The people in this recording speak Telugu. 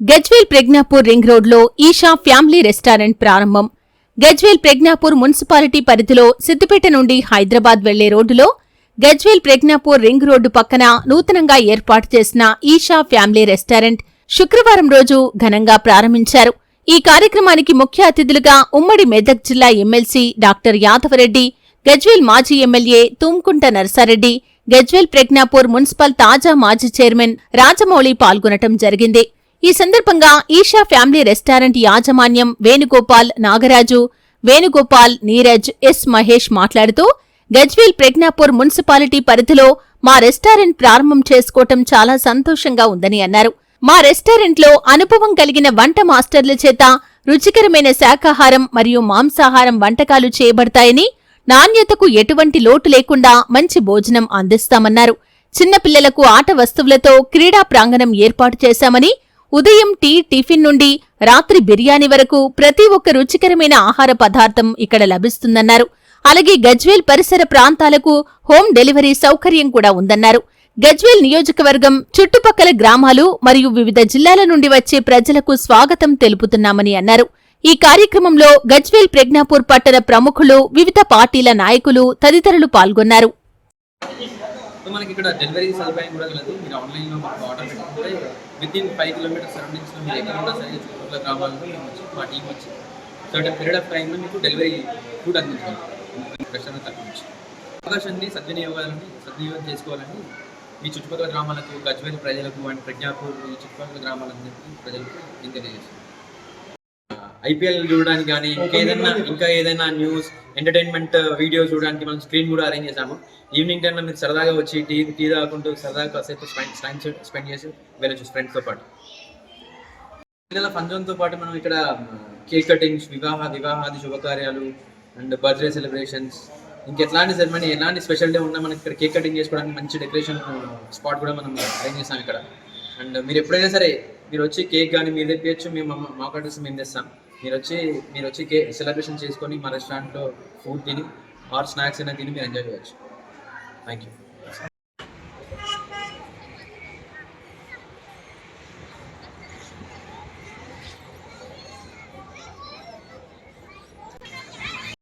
గజ్వేల్ ప్రజ్ఞాపూర్ రింగ్ రోడ్లో ఈషా ఫ్యామిలీ రెస్టారెంట్ ప్రారంభం. గజ్వేల్ ప్రజ్ఞాపూర్ మున్సిపాలిటీ పరిధిలో సిద్దిపేట నుండి హైదరాబాద్ వెళ్ళే రోడ్డులో గజ్వేల్ ప్రజ్ఞాపూర్ రింగ్ రోడ్డు పక్కన నూతనంగా ఏర్పాటు చేసిన ఈషా ఫ్యామిలీ రెస్టారెంట్ శుక్రవారం రోజు ఘనంగా ప్రారంభించారు. ఈ కార్యక్రమానికి ముఖ్య అతిథులుగా ఉమ్మడి మెదక్ జిల్లా ఎమ్మెల్సీ డాక్టర్ యాదవరెడ్డి గజ్వేల్ మాజీ ఎమ్మెల్యే తుమ్కుంట నర్సారెడ్డి గజ్వేల్ ప్రజ్ఞాపూర్ మున్సిపల్ తాజా మాజీ చైర్మన్ రాజమౌళి పాల్గొనటం జరిగింది. ఈ సందర్భంగా ఈషా ఫ్యామిలీ రెస్టారెంట్ యాజమాన్యం వేణుగోపాల్ నాగరాజు వేణుగోపాల్ నీరజ్ ఎస్ మహేష్ మాట్లాడుతూ గజ్వేల్ ప్రజ్ఞాపూర్ మున్సిపాలిటీ పరిధిలో మా రెస్టారెంట్ ప్రారంభం చేసుకోవటం చాలా సంతోషంగా ఉందని అన్నారు. మా రెస్టారెంట్లో అనుభవం కలిగిన వంట మాస్టర్ల చేత రుచికరమైన శాకాహారం మరియు మాంసాహారం వంటకాలు చేయబడతాయని నాణ్యతకు ఎటువంటి లోటు లేకుండా మంచి భోజనం అందిస్తామన్నారు. చిన్నపిల్లలకు ఆట వస్తువులతో క్రీడా ప్రాంగణం ఏర్పాటు చేశామని ఉదయం టీ టిఫిన్ నుండి రాత్రి బిర్యానీ వరకు ప్రతి ఒక్క రుచికరమైన ఆహార పదార్థం ఇక్కడ లభిస్తుందన్నారు. అలాగే గజ్వేల్ పరిసర ప్రాంతాలకు హోమ్ డెలివరీ సౌకర్యం కూడా ఉందన్నారు. గజ్వేల్ నియోజకవర్గం చుట్టుపక్కల గ్రామాలు మరియు వివిధ జిల్లాల నుండి వచ్చే ప్రజలకు స్వాగతం తెలుపుతున్నామని అన్నారు. ఈ కార్యక్రమంలో గజ్వేల్ ప్రజ్ఞాపూర్ పట్టణ ప్రముఖులు వివిధ పార్టీల నాయకులు తదితరులు పాల్గొన్నారు. సో మనకి ఇక్కడ డెలివరీ సదుపాయం కూడా కలదు. మీరు ఆన్లైన్లో మాకు ఆర్డర్ పెట్టుకుంటే విత్ ఇన్ ఫైవ్ కిలోమీటర్స్ సరౌండింగ్స్లో మీరు ఎక్కడ ఉన్నా సరే చుట్టుపక్కల గ్రామాల్లో మేము వచ్చి మా టీం వచ్చి సర్టన్ పీరియడ్ ఆఫ్ టైంలో మీకు డెలివరీ ఫుడ్ అందించాలి రెస్టారెంట్ తగ్గించి అవకాశాన్ని సద్వినియోగాలని సద్వినియోగం చేసుకోవాలని మీ చుట్టుపక్కల గ్రామాలకు గజ్వేల్ ప్రజలకు అండ్ ప్రజ్ఞాపూర్ ఈ చుట్టుపక్కల గ్రామాలందరికీ ప్రజలకు నేను తెలియజేస్తాను ఐపీఎల్ చూడడానికి కానీ ఇంకేదైనా ఇంకా ఏదైనా న్యూస్ ఎంటర్టైన్మెంట్ వీడియో చూడడానికి మనం స్క్రీన్ కూడా అరేంజ్ చేసాము ఈవినింగ్ టైంలో మీరు సరదాగా వచ్చి టీ టీ తాగుకుంటూ సరదాగా కాసేపు స్పెండ్ స్పెండ్ చేసి వెళ్ళొచ్చు ఫ్రెండ్స్తో పాటు. పిల్లల ఫంక్షన్తో పాటు మనం ఇక్కడ కేక్ కటింగ్స్ వివాహ వివాహాది శుభకార్యాలు అండ్ బర్త్డే సెలబ్రేషన్స్ ఇంకెట్లాంటి సెరమనీ ఎలాంటి స్పెషల్ డే ఉన్నా మనకి ఇక్కడ కేక్ కటింగ్ చేసుకోవడానికి మంచి డెకరేషన్ స్పాట్ కూడా మనం అరేంజ్ చేసాం ఇక్కడ. అండ్ మీరు ఎప్పుడైనా సరే మీరు వచ్చి కేక్ కానీ మీరు తెప్పించచ్చు మేము మా- మా అడ్రస్ మేము తెస్తాం. మీరు వచ్చి మీరు వచ్చి కే సెలబ్రేషన్ చేసుకొని మా రెస్టారెంట్లో ఫుడ్ తిని ఆర్ స్నాక్స్ అయినా తిని మీరు ఎంజాయ్ చేయవచ్చు థ్యాంక్ యూ